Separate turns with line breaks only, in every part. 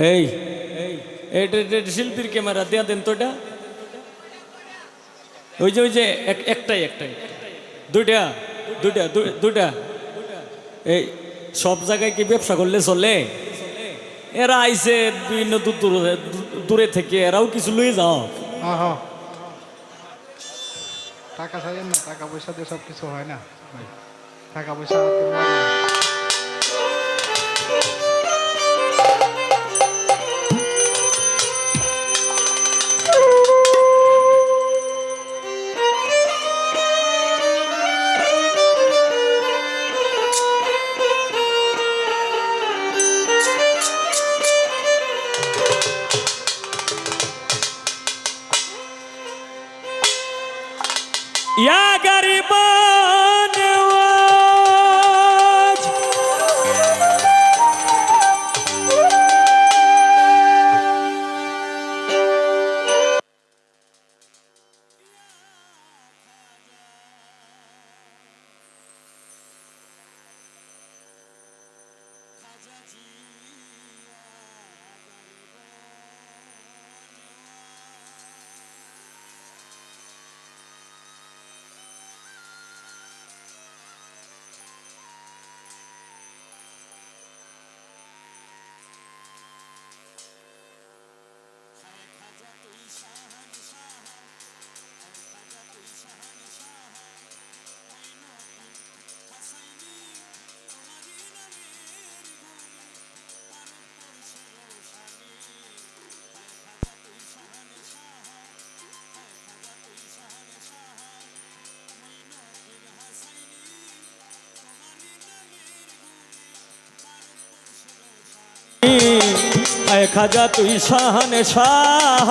এই শিল্পীর ক্যামেরা দেয়া দেন তো এটা ওই যে ওই যে এক- একটাই একটাই। দুইটা দুইটা দুইটা। এই সব জায়গায় কি ব্যবসা করলে চলে? এরা আইছে বিভিন্ন দূর দূরে দূরে থেকে এরাও কিছু লুয়ে যাও।
আহা। টাকা চাইেন না টাকা পয়সা দিয়ে সব কিছু হয় না। ভাই টাকা পয়সা
খাজা তুই সাহানে শাহ।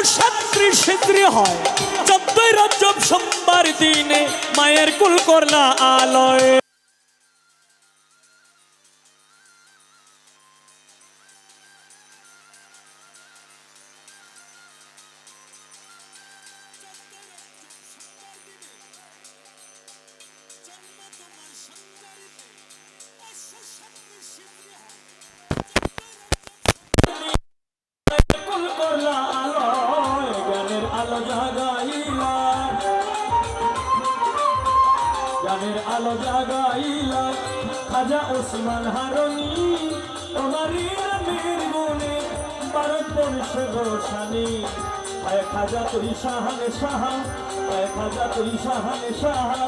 পাঁচশো সেত্রী হয়। চোদ্দই রজব সোমবার দিনে মায়ের কুল করলা আলয়। আলো জাগাইলা। জ্ঞানের আলো জাগাইলা। খাজা ওসমান হারনি তোমারই নামের গুণে ভারতবর্ষ রোশানি। আয় খাজা তুই শাহানে শাহা আয় খাজা তুই শাহানে শাহা।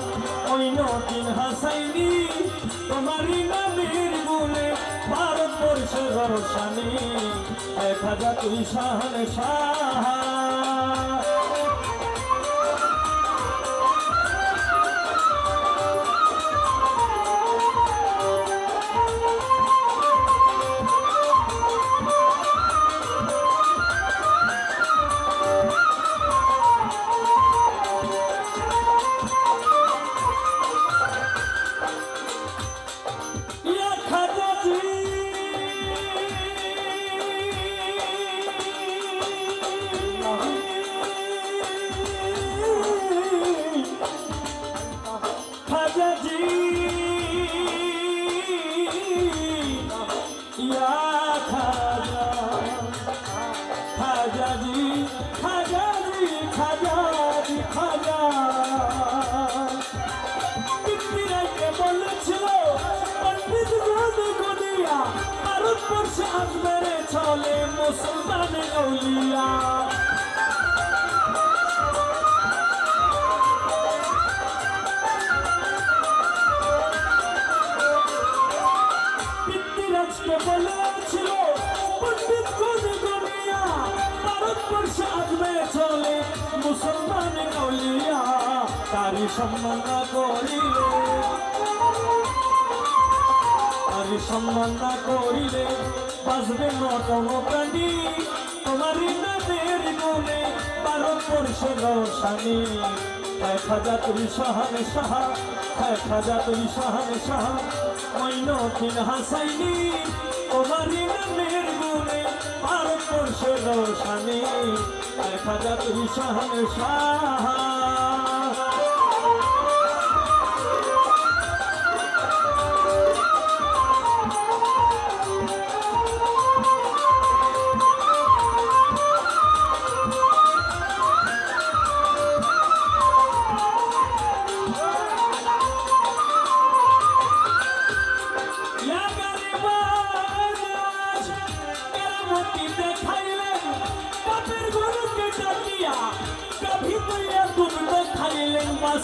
ওই নটিন হাসাইনি তোমারই নামের গুণে ভারতবর্ষ রোশানি। আয় খাজা তুই শাহানে শাহা। খাজা খাজাজি খাজাজি খাজাজি খাজা পৃথিবীকে বলেছিল পণ্ডিত জাদু গলিয়া ভারতবর্ষে আসবে চলে মুসলমান গলিয়া পিতৃরাজকে বলেছিল পণ্ডিত গনিয়া ভারতবর্ষে আসবে চলে মুসলমান গৌলিয়া তারি সম্মান না করিলে। তারি সম্মান না করিলে বাঁচবে না প্রাণী। তোমারই নামের গুণে ভারতবর্ষের রসানি এক হাজার তুই সাহানে সাহা হাজার তুই সাহানে সাহা মৈন দিন হাসাইনি তোমারই নামের গুণে ভারতবর্ষের রোশানি। হাজার তুই সাহানে সাহা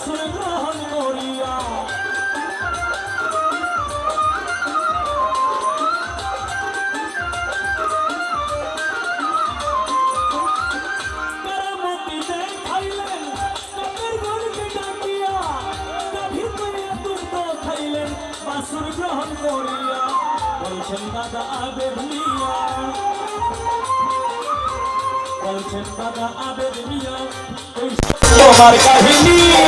তুইয়া তুম দেখাইলেন বাসুর গ্রহণ করিয়া। বলছেন দাদা আবেদ মিয়া। বলছেন দাদা আবেদ মিয়া। তোমার কাহিনী।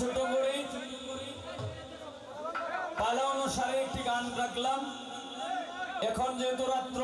ছোট করে। পালা অনুসারে একটি গান রাখলাম। এখন যেহেতু রাত্র